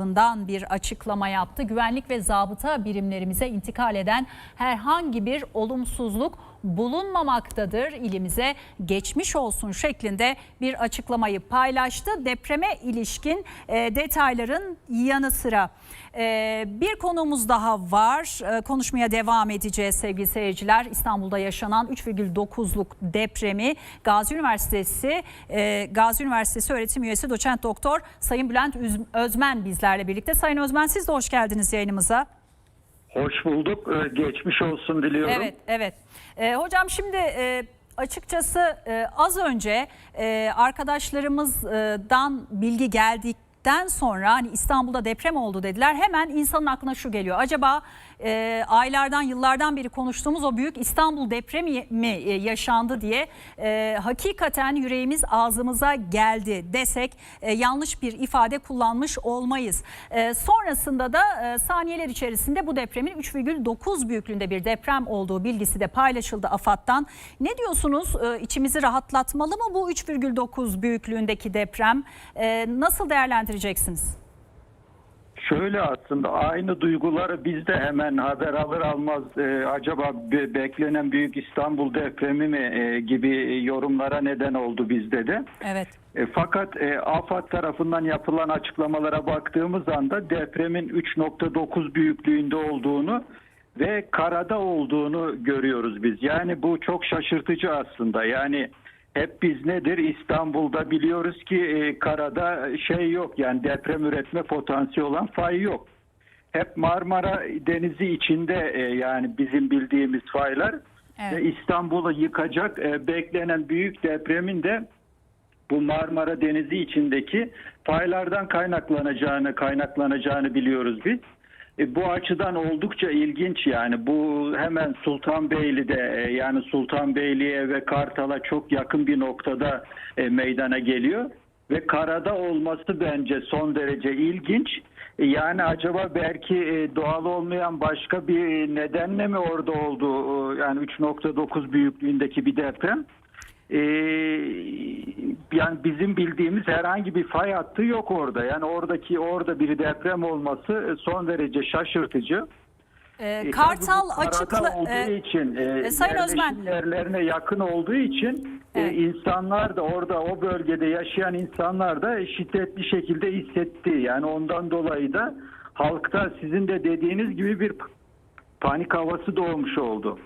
dan bir açıklama yaptı. Güvenlik ve zabıta birimlerimize intikal eden herhangi bir olumsuzluk bulunmamaktadır. İlimize geçmiş olsun şeklinde bir açıklamayı paylaştı. Depreme ilişkin e, detayların yanı sıra e, bir konumuz daha var. E, konuşmaya devam edeceğiz sevgili seyirciler. İstanbul'da yaşanan 3,9'luk depremi Gazi Üniversitesi e, Gazi Üniversitesi öğretim üyesi doçent doktor Sayın Bülent Özmen bizlerle birlikte. Sayın Özmen siz de hoş geldiniz yayınımıza. Hoş bulduk. Ee, Geçmiş olsun diliyorum. Evet, evet. Ee, hocam şimdi e, açıkçası e, az önce e, arkadaşlarımızdan bilgi geldikten sonra hani İstanbul'da deprem oldu dediler. Hemen insanın aklına şu geliyor. Acaba e, aylardan, yıllardan beri konuştuğumuz o büyük İstanbul depremi mi e, yaşandı diye e, hakikaten yüreğimiz ağzımıza geldi desek e, yanlış bir ifade kullanmış olmayız. E, sonrasında da e, saniyeler içerisinde bu depremin 3,9 büyüklüğünde bir deprem olduğu bilgisi de paylaşıldı AFAD'dan. Ne diyorsunuz? E, içimizi rahatlatmalı mı bu 3,9 büyüklüğündeki deprem? E, nasıl değerlendireceksiniz? Şöyle aslında aynı duyguları biz de hemen haber alır almaz e, acaba be- beklenen büyük İstanbul depremi mi e, gibi yorumlara neden oldu bizde de. Evet. E, fakat e, AFAD tarafından yapılan açıklamalara baktığımız anda depremin 3.9 büyüklüğünde olduğunu ve karada olduğunu görüyoruz biz. Yani bu çok şaşırtıcı aslında. Yani hep biz nedir İstanbul'da biliyoruz ki e, karada şey yok yani deprem üretme potansiyeli olan fay yok. Hep Marmara Denizi içinde e, yani bizim bildiğimiz faylar Evet. ve İstanbul'u yıkacak e, beklenen büyük depremin de bu Marmara Denizi içindeki faylardan kaynaklanacağını kaynaklanacağını biliyoruz biz. E, bu açıdan oldukça ilginç yani bu hemen Sultanbeyli'de e, yani Sultanbeyli'ye ve Kartal'a çok yakın bir noktada e, meydana geliyor ve karada olması bence son derece ilginç. Yani acaba belki doğal olmayan başka bir nedenle mi orada oldu? Yani 3.9 büyüklüğündeki bir deprem. Ee, yani bizim bildiğimiz herhangi bir fay hattı yok orada. Yani oradaki orada bir deprem olması e, son derece şaşırtıcı. E, E, Kartal karada açıkla... e, için e, e, Sayın Özmen. yerlerine yakın olduğu için e, Evet. insanlar da orada o bölgede yaşayan insanlar da şiddetli şekilde hissetti. Yani ondan dolayı da halkta sizin de dediğiniz gibi bir panik havası doğmuş oldu.